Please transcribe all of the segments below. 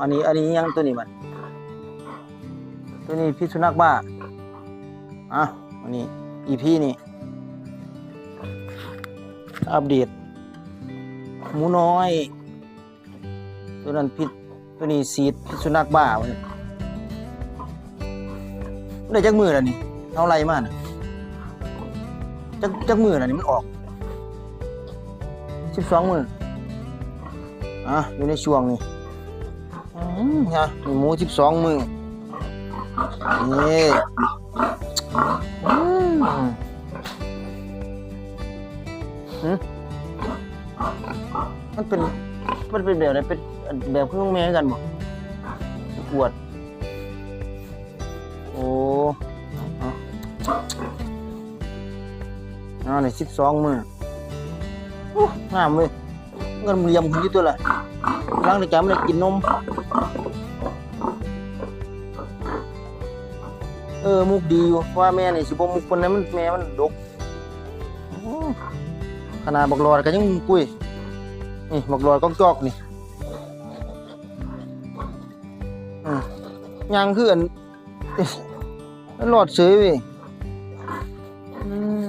อันนี้ อันนี้ยังตัวนี้มัน ตัวนี้พิษสุนัขบ้าอะอันนี้ EP นี่ อัปเดต หมูน้อย ตัวนั้นพิษตัวนี้ซีดพิษสุนัขบ้าเว้ยได้จักมือแล้วนี่เท่าไรมาน่ะจักจักมือแล้วนี่มันออกสิบสองมืออะอยู่ในช่วงนี้ ฮะหมูสิบสองมือนี่อืมหืมมันเป็นมันเป็นแบบไหนเป็นแบบเครื่องแม่กันบ่ปวด โอ้เอาเอาเนี่ยสิบสองมือโอ้ามเว้ยเงินเรียมคุณยี่ตัวละร่างในจำเลยกินนม เออมุกดีอยู่ว่าแม่นี่สิบ่มุกคนนั้นมันแม่มันดกขนาดบักหลอดก็ยังกุ้ยนี่บักหลอดก็จอกนี่ยังคืออันหลอดเฉยเว้ยอืม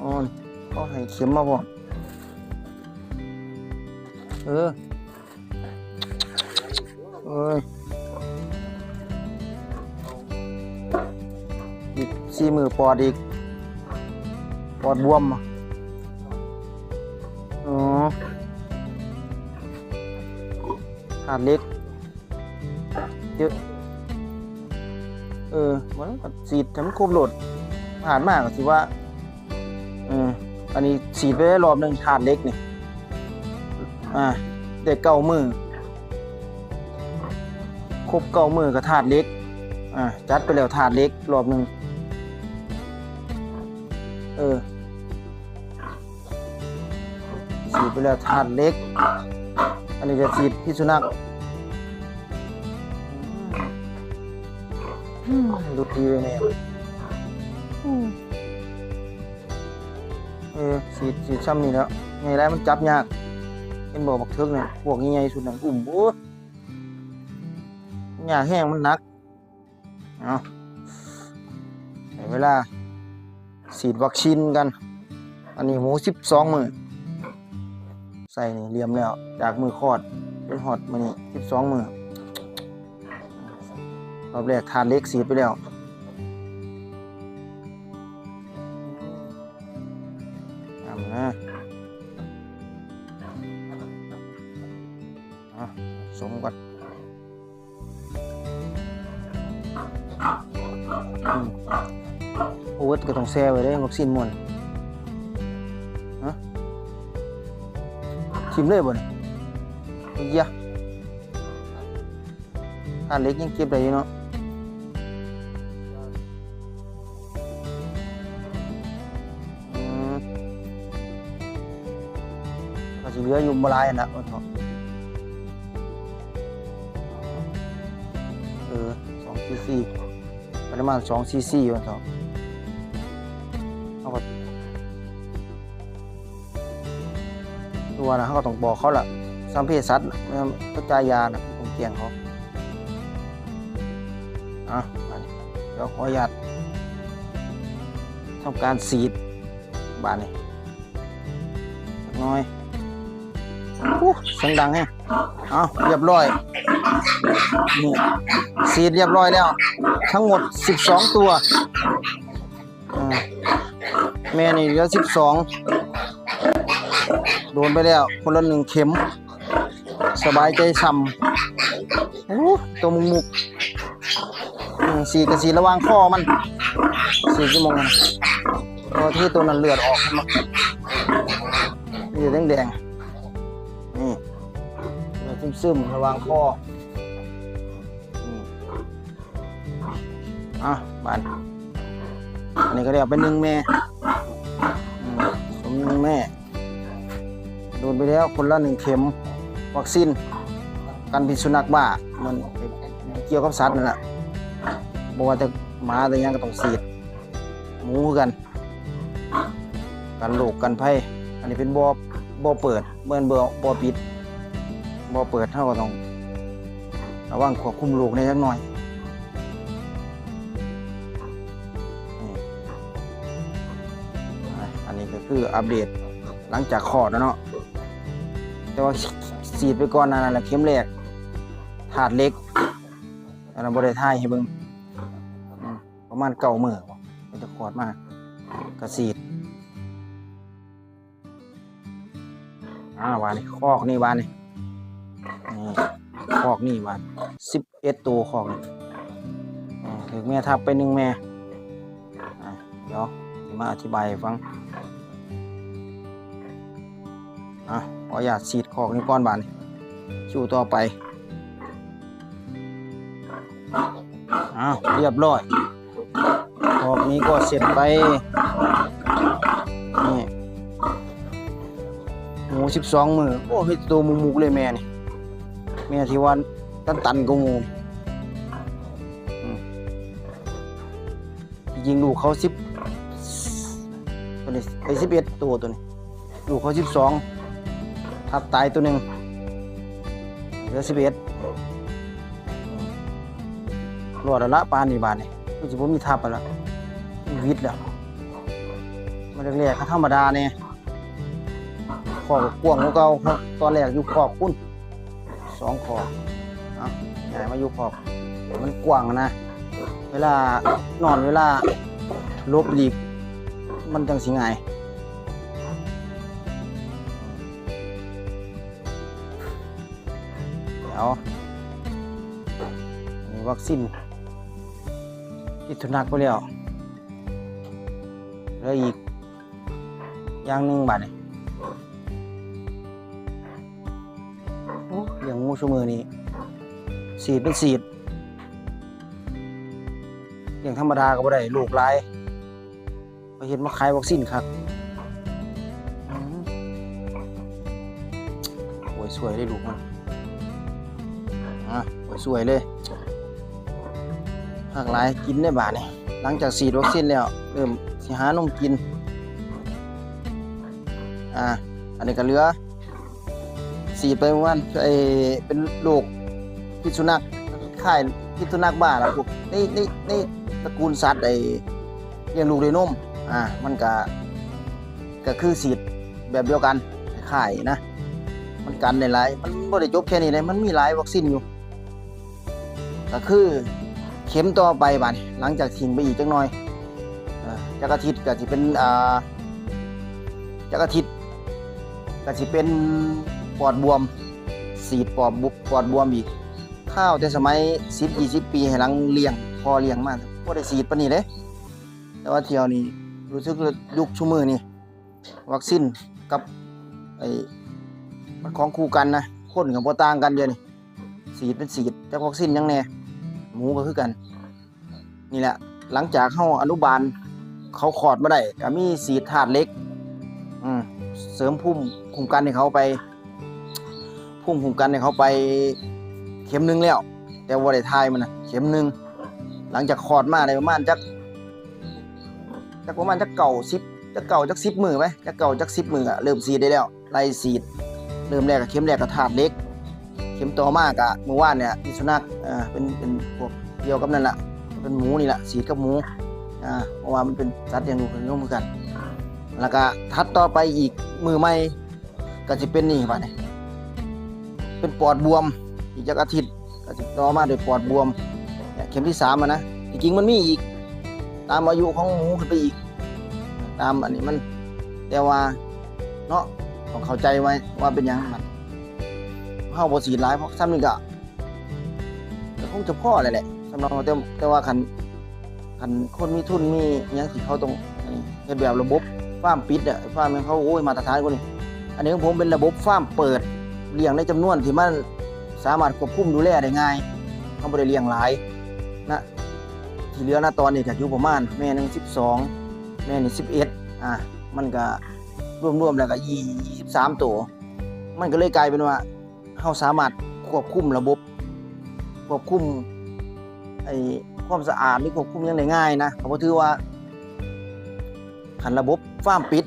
อ๋อก็ให้เข็มมาบ่เออเอ้ย สี่มือปอดอีก ปอดบวมอ๋อขาดเล็กเยอะเออมันก็สีดทำครบโหลดผ่านมากก็สิว่าเอออันนี้ฉีดไปได้รอบหนึ่งถาดเล็กนี่อ่าเด็กเก่ามือครบเก่ามือกับถาดเล็กอ่าจัดไปแล้วถาดเล็กรอบหนึ่ง เออฉีดไปแล้วถาดเล็ก อันนี้จะฉีดพิษสุนัขอืมดูดีเลยเนี่ยอืมเออสีดสีดซ้ำนี่แล้วไงแล้วมันจับยากเป็นบ่อบักเทิกเนี่ยพวกใหญ่ๆสุดนั่นอุ้มโอ้ยยากแห้งมันหนัก เอาได้เวลา ฉีดวัคซีนกัน อันนี้หมูสิบสองมือใส่นี่เรียมแล้ว จากมือคอดเป็นหอดมานี่สิบสองมือรอบแรกทานเล็กสีดไปแล้ว แซ่ไว้ได้วัคซีนมวนฮะชิมเลยบ่เนี่ยเฮียทาเล็กยังเก็บได้อยู่เนาะก็สิเหลืออยู่บ่หลายอันน่ะว่าเถอะเออ2ซีซีประมาณ2ซีซีว่าเถอะ ตัวนะเขาก็ต้องบอกเขาละสัมเพศสัตว์น่ะไม่งั้นเขาจายานะต้องเกียงเขาอะเดี๋ยวขออนุญาตทำการสีดบานนี้น้อยเสียงดังแฮะเอาเรียบร้อยนี่สีดเรียบร้อยแล้ว ทั้งหมด 12 ตัวแม่นี่เหลือ 12 โดนไปแล้ว คนละหนึ่งเข็ม สบายใจซ้ำตัวมุกมุกสีกับสีระวางข้อมันสีชั่วโมงมันพราะที่ตัวนั้นเลือดออกมันอยู่แดงๆนี่เนื้อซึมระวังคออืมอะบานอันนี้ก็เรียกเป็นหนึ่งแม่อืมหนึ่งแม่ ดนไปแล้วคนละหนึ่งเข็มวัคซีนกันพิษสุนัขบ้ามันเกี่ยวกับสัตว์นั่นแหละบอกว่าจะหมาแต่ยังก็ต้องสีดหมูกัน กันโรคกันภัยอันนี้เป็นบ่อบ่อเปิดเมื่อนบ่อบ่อปิดอืบ่เปิดเท่าก็ต้องระวังควบคุมลูกในจักหน่อยอันนี้ก็คืออัปเดตหลังจากคลอดแล้วเนาะ แต่ว่าสีดไปก่อนนั่นแหละเข็มแรกถาดเล็กอันนั้นบ่ได้ถ่ายให้เบิ่งประมาณเก้ามื้อบ่มันจะคลอดมากก็สีดอ่าวานนี่คอกนี่วานนี่นี่คอกนี่วานสิบเอ็ดตัวคอกนี่ถึงแม่ทับไปหนึ่งแม่เดี๋ยวมาอธิบายฟัง อะขออยากฉีดคอกนี่ก้อนบานนี่ชูต่อไปอ้าวเรียบร้อยคอกนี้ก็เสร็จไปนี่หมูสิบสองมือโอ้เฮ็ดตัวมูหมูเลยแม่นี่แม่ที่ว่าตันตันก็หมูอืมจริงๆลูกเขาสิบตัวนี้ไปสิบเอ็ดตัวตัวนี้ลูกเขาสิบสอง ทับตายตัวหนึ่งเหลือสิบเอ็ดรอดล้วละปานนี่บานนี่คือจะผมมีทับไปแล้ววิทย์แล้วมาเรียกๆก็ธรรมดาเนี่ยขอบกว้างของเก่าตอนแรกอยู่ขอบพุ่นสองขอบเอาใหญ่มาอยู่ขอบ มันกว้างนะ เวลานอนเวลาลบหลีก มันจังสิไง เดี๋ยวมีวัคซีนที่ทุนักไปแล้วแล้วอีก อย่างหนึ่งบาทเนี่โอ้เลี้ยงงูชั่วมือนี้สีดเป็นสีดเลี้ยงธรรมดาก็บ่ได้ลูกหลายไปเห็นมาขายวัคซีนครับอืมโอ้ยสวยเลยลูกมัน อะสวยเลยหากหลายกินได้บาทนี่หลังจากฉีดวัคซีนแล้วเริ่มสิหานมกิน อ่าอันนี้ก็เหลือสีดไปประมาณไอเป็นโรคพิษสุนัขค่ายพิษสุนัขบ้าแล้วพวกในในในตระกูลสัตว์ไอเลี้ยงลูกด้วยนมอ่ามันก็ก็คือสีดแบบเดียวกันค่ายนะ มันกันในหลายมันบ่ได้จบแค่นี้เลยมันมีหลายวัคซีนอยู่ ก็คือเข็มต่อไปบาดนี้หลังจากทิ้งไปอีกจักหน่อยจักอาทิตย์ก็สิเป็นอ่าจักอาทิตย์ก็สิเป็นปอดบวม สีดปอดบุปอดบวมอีกข้าวแต่สมัยสิบยี่สิบปีให้หลังเลี้ยงพอเลี้ยงมากพอได้สีดปานนี้เลยแต่ว่าเที่ยวนี้รู้สึกยุคชั่วมือนี่วัคซีนกับไอ้มันของคู่กันนะคนกับพต่างกันเดียวนี่สีดเป็นสีดจากวัคซีนยังแน่ หมูก็คือกัน นี่แหละ หลังจากเข้าอนุบาล เขาขอดมาได้ก็มีสีถาดเล็ก อืมเสริมภูมิคุ้มกันให้เขาไปภูมิคุ้มกันให้เขาไปเข็มหนึ่งแล้ว แต่ว่าได้ทายมันนะเข็มหนึ่งหลังจากคลอดมาได้ประมาณจักจักประมาณจักเก่าสิบจักเก่าจักสิบมือไหมจักเก่าจักสิบมืออะเริ่มสีดได้แล้วไล่สีด เริ่มแรกกับเข็มแรกกับถาดเล็ก เข็มต่อมากอะเมื่อวานเนี่ยพิสุนัขอ่าเป็นเป็นพวกเดียวกับนั่นแหละเป็นหมูนี่แหละสีกับหมูอ่าเพราะว่ามันเป็นสัตว์เลี้ยงลูกเลี้ยงนมเหมือนกัน แล้วก็ทัดต่อไปอีกมือใหม่ก็จะเป็นนี่ป่ะเนี่ยเป็นปอดบวมอีกจักอาทิตย์ก็จะต่อมาด้วยปอดบวมเข็มที่สามนะจริงมันมีอีก ตามอายุของหมูขึ้นไปอีก ตามอันนี้มันแต่ว่าเนาะต้องเข้าใจไว้ว่าเป็นยังมัน เข้าบสีหลายเพราะซ้ำนี่ก็ก็คงจะพ่อเลยแหละสำหรับเราแต่แต่ว่าคันคันคนมีทุนมีหยังที่เขาต้องนี้เฮ็ดแบบระบบฟาร์มปิดอะฟาร์มของเขาโอ้ยมาตรฐานกว่านี้อันนี้ของผมเป็นระบบฟาร์มเปิดเลี้ยงในจำนวนที่มันสามารถควบคุมดูแลได้ง่ายเขาไม่ได้เลี้ยงหลายนะที่เหลือนะตอนนี้ก็อยู่ประมาณแม่นึงสิบสองแม่นี่สิบเอ็ดอะมันก็รวมๆแล้วก็ยี่สิบสามตัวมันก็เลยกลายเป็นว่า เขาสามารถควบคุมระบบ ควบคุมไอ้ความสะอาดหรือควบคุมยังได้ง่ายนะเขาถือว่าขันระบบฟามปิด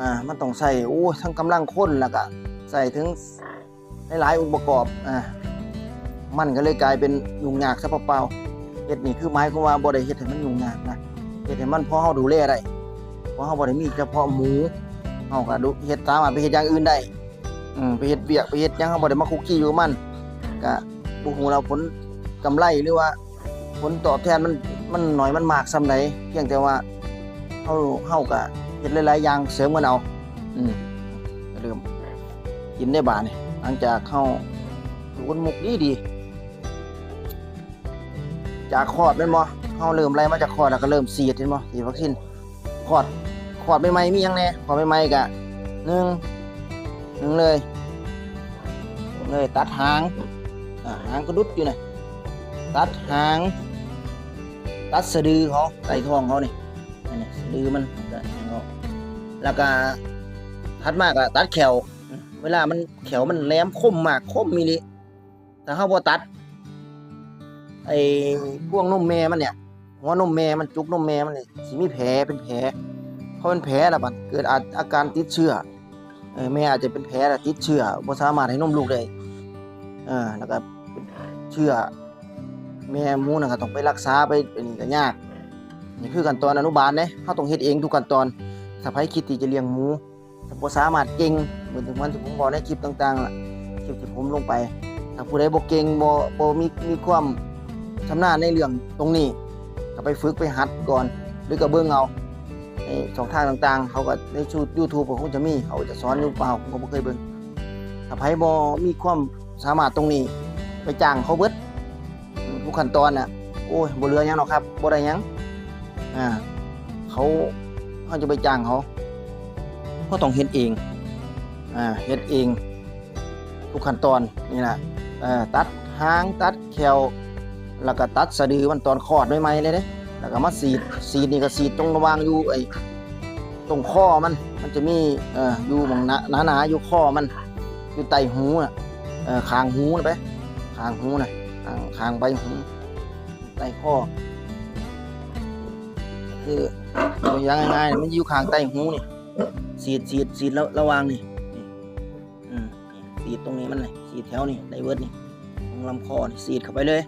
อ่ามันต้องใส่โอ้ทั้งกำลังคนแล้วก็ใส่ถึงหลายๆองค์ประกอบอ่ามันก็เลยกลายเป็นยุ่งยากซะเปล่าๆเฮ็ดนี่คือหมายความว่าบ่ได้เฮ็ดให้มันยุ่งยากนะเฮ็ดให้มันพอเฮาดูแลได้พราะเฮาบ่ได้มีเฉพาะหมูเฮาก็ดูเฮ็ดสามารถไปเฮ็ดอย่างอื่นได้ อืมไปเฮ็ดเวียกไปเฮ็ดหยังเฮาบ่ได้มาคุกคีอยู่กับมันก็บ่ฮู้แล้วผลกำไรหรือว่า ผลตอบแทนมันมันน้อยมันมากส่ำใดเพียงแต่ว่าเฮาเฮาก็เฮ็ดหลายๆอย่างเสริมกันเอาอืมก็เริ่มกินได้บาดนี่หลังจากเฮาดูคนมุกดีดีจากคลอดแม่นบ่เฮาเริ่มไล่มาจากคลอดแล้วก็เริ่มฉีดเห็นบ่ฉีดวัคซีนคลอดคลอดใหม่ๆมีหยังแหน่คลอดใหม่ๆก็หนึ่งหนึ่ง เลยหนึ่งเลยตัดหางหางก็ดุดอยู่น่ะตัดหาง ตัดสะดือเขาใส่ท้องเขานี่นี่สะดือมันตัดให้เขาแล้วก็ถัดมากอะตัดแขวเวลามันแขวมันแหลมคมมากคมมิลิถ้าเขาบ่ตัดไอ้พวงนมแม่มันเนี่ยหัวนมแม่มันจุกนมแม่มันนี่สิมีแผลเป็นแผลพอเป็นแผลแล้วบัดเกิดอาการติดเชื้อ แม่อาจจะเป็นแผลแล้วติดเชื้อบ่สามารถให้นมลูกได้เออแล้วก็เชื้อแม่หมูน่ะก็ต้องไปรักษาไปเป็นก็ยากนี่คือขั้นตอนอนุบาลเด้เฮาต้องเฮ็ดเองทุกขั้นตอนถ้าไผคิดที่จะเลี้ยงหมูถ้าบ่สามารถเก่งเหมือนถึงมันที่ผมบอกในคลิปต่างๆล่ะคลิปที่ผมลงไป ถ้าผู้ใดบ่เก่งบ่บ่มีมีความชำนาญในเรื่องตรงนี้ก็ไปฝึกไปหัดก่อนหรือก็เบิ่งเอา ช่องทางต่างๆ เขาก็ในชู YouTube ก็คงจะมีเขาจะสอนอยู่เปล่าผมก็บ่เคยเบิ่งถ้าไผบ่มีความสามารถตรงนี้ ไปจ้างเขาเบิดทุกขั้นตอนน่ะโอ้ยบ่เหลือหยังหรอกครับบ่ได้หยังอ่าเขาเขาจะไปจ้างเขาเขาต้องเฮ็ดเองอ่าเฮ็ดเอง ทุกขั้นตอนนี่นะอ่อตัดหางตัดแขวแล้วก็ตัดสะดือมันตอนคลอดใหม่ๆเลยเด้ แล้วก็มาสีดสีดนี่ก็สีดตรงระวางอยู่ไอ้ตรงข้อมัน มันจะมีเอ่ออยู่หมองหนาหนาๆอยู่ข้อมัน อยู่ใต้หูน่ะเอ่อคางหูนะไปคางหูนะคางคางใบหูใต้ข้อคือตัวอย่างง่ายๆมันอยู่ข้างใต้หูนี่สีดสีดสีดแล้วระวางนี่นี่อืมนี่สีดตรงนี้มันเลยสีดแถวนี่ไดเวิร์ดนี่ตรงลำคอนี่สีดเข้าไปเลย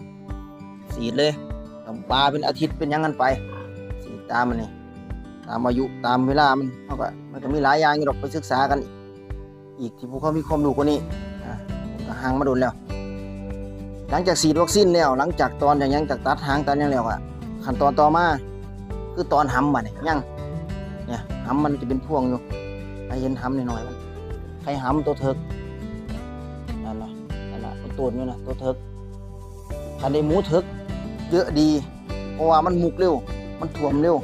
สีดเลย ทำปลาเป็นอาทิตย์เป็นยังกันไปสีตามมันนี่ตามอายุตามเวลามันเขาก็มันก็มีหลายอย่างอยู่หรอกไปศึกษากัน อีกที่พวกเขามีความรู้กว่านี้อะก็ห่างมาโดนแล้ว หลังจากฉีดวัคซีนแล้ว หลังจากตอนอย่างยังจากตัดหางตัดยังแล้วอะขั้นตอนต่อมาคือตอนหำมันเนี่ยยังเนี่ยหำมันจะเป็นพวงอยู่ให้เห็นหำหน่อยๆมันใครหำตัวเถิกนั่นละนั่นละตัวตูนอยู่นะตัวเถิกถ้าได้หมูเถิก เยอะดีเพราะว่ามันมุกเร็ว มันถ่วมเร็ว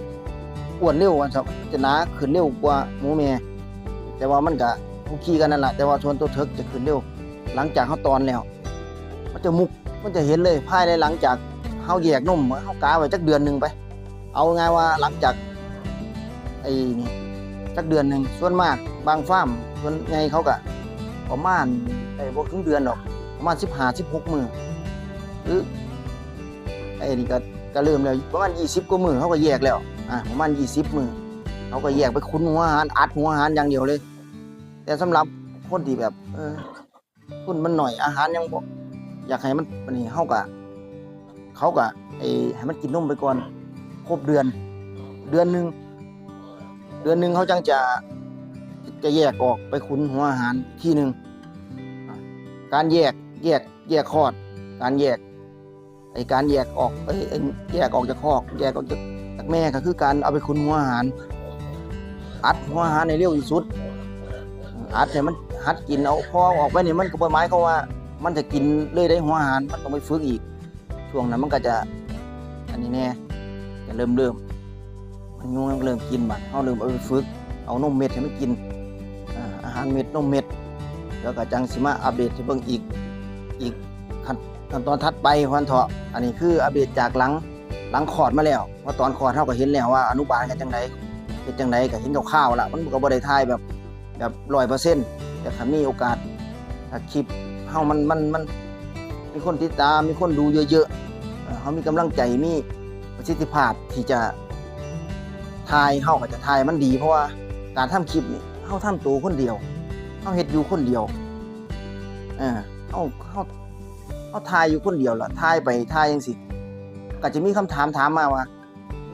อ้วนเร็ววันสับจะหนาขึ้นเร็วกว่าหมูแม่แต่ว่ามันก็คุกคีกันนั่นแหละแต่ว่าส่วนตัวเถิกจะขึ้นเร็ว หลังจากเขาตอนแล้ว มันจะมุกมันจะเห็นเลยภายในหลังจากเฮาแยกนมเฮากาไว้จักเดือนหนึ่งไป เอาไงายว่าหลังจากไอ้นี่จักเดือนหนึ่งส่วนมากบางฟาร์มส่วนใหญ่เขาก็ประมาณไอ้บ่ถึงเดือนหรอกประมาณ15 16มื้อหรือ ไอ้นี่ก็ก็เริ่มแล้วประมาณ20กว่ามือเขาก็แยกแล้วอะประมาณ20มื้อเขาก็แยกไปคุ้นหัวอาหารอัดหัวอาหารอย่างเดียวเลย แต่สำหรับคนที่แบบเออทุนมันหน่อยอาหารยังบอยากให้มันอันนี้เขากะเขากะไอให้มันกินนมไปก่อนครบเดือน เดือนหนึ่งเดือนหนึ่งเขาจังจะจะแยกออกไปขุนหัวอาหารที่หนึ่งการแยกแยกแยกคอด การแยก อการแยกออกไอ้แยกออกจากคอก แยกออกจากจากแม่ก็คือการเอาไปขุนหัวอาหาร อัดหัวอาหารในเร็วที่สุด อัดให้มันหัดกินเอาพอออกไปเนี่ยมันก็บ่หมายเขาว่า มันจะกินเลยได้หัวอาหารมันต้องไปฝึกอีก ช่วงนั้นมันก็จะ อันนี้แน่จะเริ่มเริ่มมันยุงเริ่มกินบัดเขาเริ่มเอาไปฝึก เอานมเม็ดให้มันกินอาอาหารเม็ดนมเม็ดแล้วก็จังสิมาอัปเดตให้เบิ่งอีกอีกขั้น ขั้นตอนถัดไปพันเถาะอันนี้คืออัปเดตจากหลังหลังคลอดมาแล้วเพราตอนคลอดเขาก็เห็นแล้วว่าอนุบาลกันจังไดเฮ็ดจังไดก็เห็นคร่าวๆละมันก็บ่ได้ถ่ายแบบแบบ100%แต่ถ้ามีโอกาสถ้าคลิปเฮามันมันมันมีคนติดตามมีคนดูเยอะๆเอ่อเฮามีกำลังใจมีประสิทธิภาพที่จะถ่ายเฮาก็จะถ่ายมันดี เพราะว่าการทำคลิปนี่เฮาทำตัวคนเดียวเฮาเฮ็ดอยู่คนเดียวเออเอาเขา เขาทายอยู่คนเดียวล่ะทายไปทายจังสิก็จะมีคำถามถามมาว่า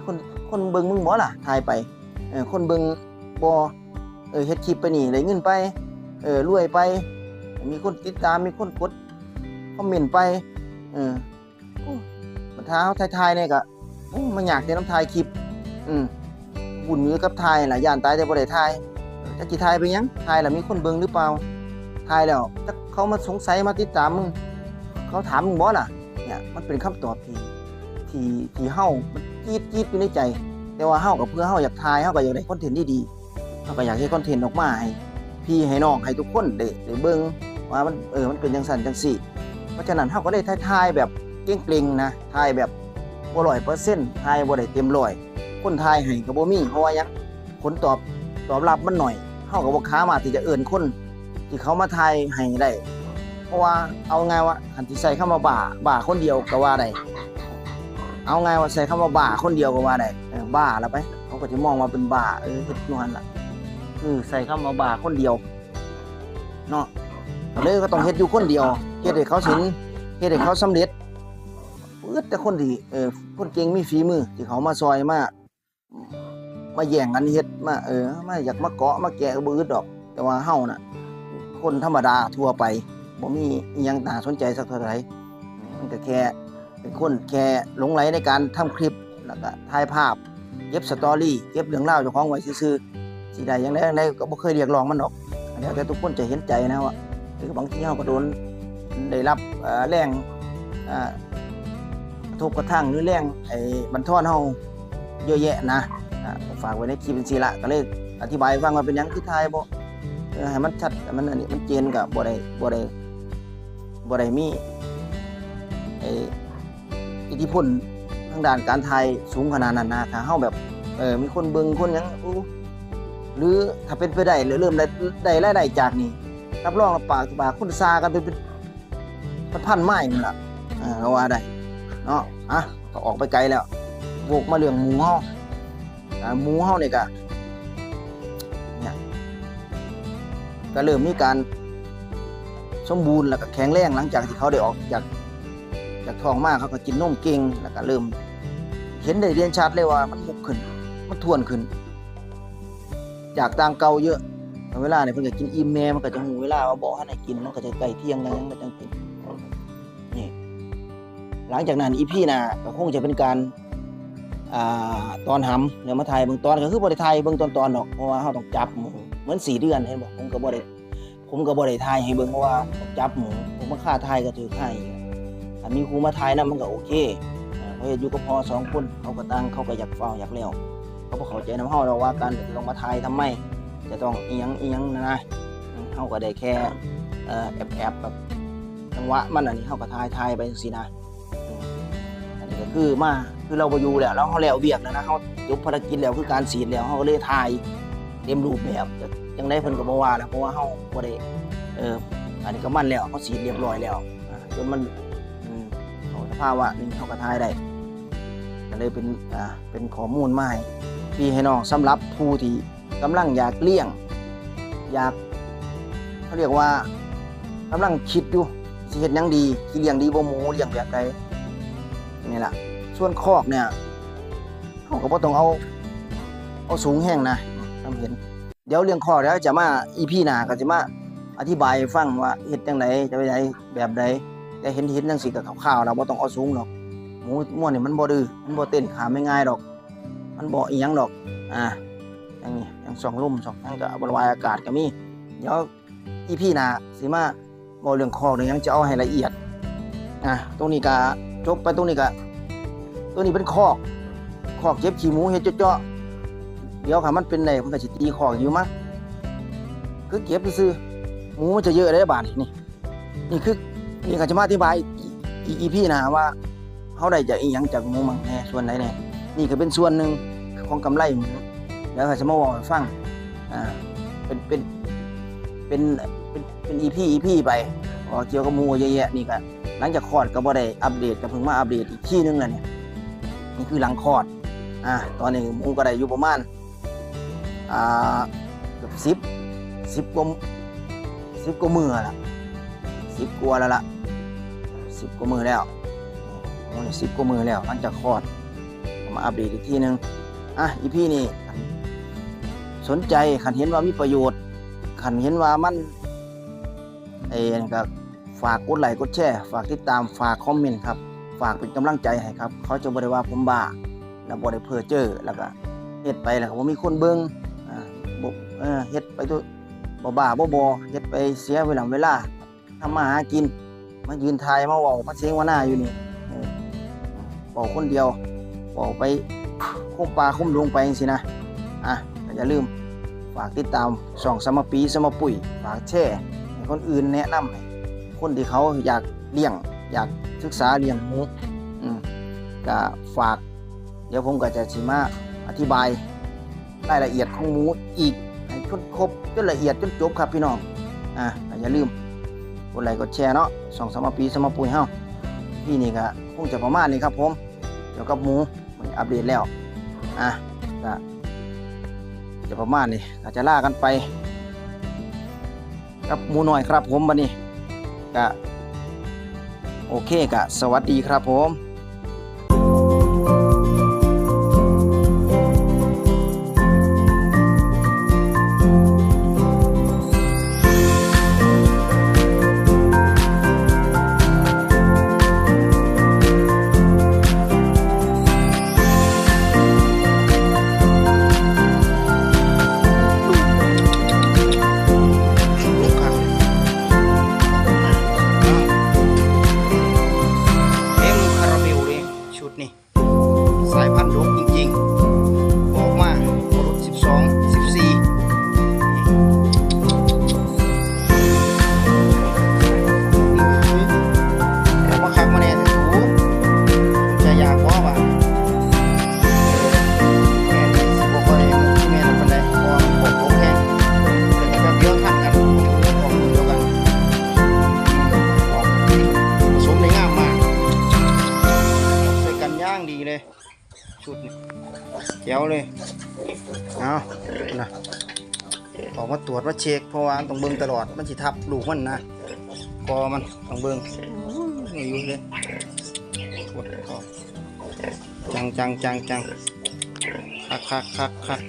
คนคนเบิงมึงบ่ล่ะทายไปเออคนเบิงบ่เออเฮ็ดคลิปไปนี่ได้เงินไปเออรวยไป มีคนติดตามมีคนกดคอมเมนต์ไปเออโอ้บัดท้าเฮาทายๆเนี่ยก็มันอยากได้น้ำทายคลิป อืมบุญอยู่กับทายล่ะย่านตายแต่บ่ได้ทายจักสิทายไปยังทายล้วมีคนเบิงหรือเปล่าทายแล้วจักเขามาสงสัยมาติดตามมึง เขาถามมึงบ่ล่ะเนี่ยมันเป็นคำตอบที่ที่ที่เฮามันจี๊ดจี๊ดอยู่ในใจ แต่ว่าเฮากับเพื่อเฮาอยากทายเฮาก็อยากได้คอนเทนต์ที่ดีเฮาก็อยากให้คอนเทนต์ออกมาให้พี่ให้น้องให้ทุกคนได้ได้เบิ่งว่ามันเออมันเป็นจังซั่นจังซี่ เพราะฉะนั้นเฮาก็ได้ทายแบบเก่งเกรงๆนะทายแบบบ่ร้อยเปอร์เซ็นต์ทายบ่ได้เต็มร้อย คนทายให้ก็บ่มีเพราะว่ายังผลตอบตอบรับมันหน่อยเฮาก็บ่ค้ามาที่จะเอิ้นคนที่เขามาทายให้ได้ เพราะว่าเอาไงว่าคันที่ใส่คำว่าบ่าบ่าคนเดียวก็ว่าได้เอาไงว่าใส่คำว่าบ้าคนเดียวก็ว่าได้บ้าแล้วไปเขาก็จะมองว่าเป็นบ้าเออเฮ็ดนวนล่ะคือใส่คำว่าบ้าคนเดียวเนาะเลยก็ต้องเฮ็ดอยู่คนเดียวเฮ็ดให้เขาเห็นเฮ็ดให้เขาสำเร็จเอื้อแต่คนที่เออคนเก่งมีฝีมือที่เขามาซอยมามาแย่งกันเฮ็ดมาเออมาอยากมาเกาะมาแกะบ่อึดดอก แต่ว่าเฮาน่ะ คนธรรมดาทั่วไป บ่มีอิหยังน่าสนใจสักเท่าไหร่มันก็แค่เป็นคนแค่หลงไหลในการทำคลิปแล้วก็ถ่ายภาพเก็บสตอรี่เก็บเรื่องเล่าเจ้าของไว้ซื่อๆสิได้อย่างใดอย่างใดก็บ่เคยเรียกร้องมันดอกอันนี้แต่ทุกคนจะเห็นใจนะว่าหรือบางทีเฮาก็โดนได้รับแรงอ่ากระทบกระทั่งหรือแรงไอ้บันทอนเฮาเยอะแยะนะฝากไว้ในคลิปเป็นสิละก็เลยอธิบายฟังว่าเป็นยังคือทยบ่ให้มันชัดมันอันนี้มันเจนก็บ่ได้บ่ได้ บ่ได้มีไอ้อิทธิพลทางด้านการถ่ายสูงขนาดนั้นนะถ้าเฮาแบบเออมีคนเบิงคนหยังอู้หรือถ้าเป็นไปได้หรือเริ่มได้ได้รายได้จากนี่รับรองว่าปากปากคนซากันเป็นเป็นพันไม้นี่ล่ะเออก็ว่าได้เนาะอะก็ออกไปไกลแล้วโวกมาเรื่องหมูเฮาอ่าหมูเฮานี่ก็เนี่ยก็เริ่มมีการ สมบูรณ์แล้วก็แข็งแรงหลังจากที่เขาได้ออกจากจากท้องมากเขาก็กินนมเก่งแล้วก็เริ่ม เห็นได้เรียนชัดเลยว่ามันมุกขึ้น มันทวนขึ้น จากต่างเก่าเยอะเวลาเนี่ยเพิ่นก็กินอิ่มแม่มันก็จะหูเวลาว่าบอกให้กินมันก็จะใกล้เที่ยงแล้วยังก็จังกินนี่หลังจากนั้นอีพี่น่ะก็คงจะเป็นการอ่าตอนหำเดี๋ยวมาถ่ายเบิ่งตอนก็คือบ่ได้ถ่ายเบิ่งตอนตอนดอกเพราะว่าเฮาต้องจับเหมือน4เดือนเห็นบ่ผมก็บ่ได้ ผมก็บ่ได้ถ่ายให้เบิ่งเพราะว่าจับหมูผมมาค่าถ่ายก็ถือค่าอีกถ้ามีครูมาทายนะมันก็โอเคอ่าเพราะอยู่กับพ่อสองคนเขาก็ตั้งเขาก็อยากเฝ้าอยากเลี้ยวเขาก็เข้าใจน้ำเฮาเราว่ากันจะต้องมาทายทำไม จะต้องอียังอียังนะเฮาก็ได้แค่แอบแอบแบบจังหวะมันอันนี้เฮาก็ทายทายไปจังซี่นะอันนี้ก็คือมาคือเราบ่อยู่แล้วแล้วเฮาแล้วเวียกแล้วนะเฮาจบภารกิจแล้วคือการสีดแล้วเฮาก็เลยทายเต็มรูปแบบ จังได๋เพิ่นก็บ่ว่าแล้วเพราะว่าเฮาบ่ได้เอออันนี้ก็มันแล้วเฮาสีดเรียบร้อยแล้วอ่าจนมันอืมเขาสภาว่ะนี่เขาก็ทายได้ก็เลยเป็นอ่าเป็นข้อมูลมาให้พี่ให้น้องสำหรับผู้ที่กำลังอยากเลี้ยง อยากเขาเรียกว่ากำลังคิดอยู่สิเฮ็ดหยังดีสิเลี้ยงดีบ่หมูเลี้ยงแบบใดนี่ล่ะส่วนคอกเนี่ยเขาก็บ่ต้องเอาเอาสูงแห้งนะทำเห็น เดี๋ยวเรื่องคอแล้วจะมาอีพีหนาก็จะมาอธิบายฟังว่าเฮ็ดจังไดจะไปไหนแบบใดแต่เห็นเห็นจังสิกับข่าวๆเราบ่ต้องเอาสูงหรอกหมูม่วนนี่มันบ่ดื้อมันบ่เต้นขาไม่ง่ายดอก มันบ่อีหยังดอก อ่าอย่างนี้อย่างสองลุ่มสองนั่นก็บระบายอากาศก็มีเดี๋ยวอีพี่หนาสิมาบ่เรื่องคอเรื่องยังจะเอาให้ละเอียดอะตรงนี้ก็จบไปตรงนี้ก็ตัวนี้เป็นคอกคอกเก็บขี้หมูเฮ็ดเจาะ เดี๋ยวค่ะมันเป็นไดมันก็สิตีคอกอยู่มั้งคือเก็บซื่อหมูมันจะเยอะได้บาดนี่ นี่คือนี่ก็จะมาอธิบายอีอีพี่นะว่าเขาได้จากอีหยังจากหมูมังแน่ส่วนไหนแน่นี่ก็เป็นส่วนหนึ่งของกำไรหมูแล้วก็จะมาบอกฟังอ่าเป็นเป็นเป็นเป็นเป็นอีพี่อีพี่ไปอ๋อเกี่ยวกับหมูเยอะแยะนี่ก็หลังจากคลอดก็บ่ได้อัปเดตก็เพิ่งมาอัปเดตอีกที่นึงแล้วเนี่ยนี่คือหลังคลอดอ่าตอนนี้หมูก็ได้อยู่ประมาณ อ่าเกือบสิบสิบกว่าสิบกว่ามือละสิบกว่าแล้วล่ะสิบกว่ามือแล้วโอ้ยสิบกว่ามือแล้วหลังจากคลอดมาอัปเดตอีกทีหนึงอะอีพี่นี่ สนใจขันเห็นว่ามีประโยชน์ขันเห็นว่ามันเอ็นก็ฝากกดไลค์กดแชร์ฝากติดตามฝากคอมเมนต์ครับ ฝากเป็นกำลังใจให้ครับ เขาจะบริว่าผมบ้า แล้วบริเพอเจอแล้วก็เฮ็ดไปแล้วก็บ่มีคนเบิ่ง เออเฮ็ดไปตัวบ่บ้าบ่บอเฮ็ดไปเสียเวลาเวลาทำมาหากิน มายืนทายมาเว้ามาเสียงว่าหน้าอยู่นี่เออเว้าคนเดียวเว้าไปคุ้มปลาคุ้มลงไปจังซี่นะอะอย่าลืมฝากติดตามช่องสมปีสมปุ๋ยฝากแชร์ให้คนอื่นแนะนำให้คนที่เขาอยากเลี้ยง อยากศึกษาเลี้ยงหมูอืมก็ฝาก เดี๋ยวผมก็จะสิมาอธิบายรายละเอียดของหมูอีก จนครบจนละเอียดจนจบครับพี่น้องอะอย่าลืมกดไลค์กดแชร์เนาะสองสมปีสมปุ๋ยเฮาพี่นี่ก็คงจะประมาณนี้ครับผมเกี่ยวกับหมูมันอัปเดตแล้วอะก็จะประมาณนี้อาจจะล่ากันไป กับหมูหน่อยครับผมบันนี้ก็โอเคกะสวัสดีครับผม เอานะออกมาตรวจว่าเช็คเพราะว่าต้องเบิ่งตลอดมันสิทับลูกมันนะกอมันต้องเบิ่งนี่อยู่เลยปวดคอจังจังจังจังคักคักคักคัก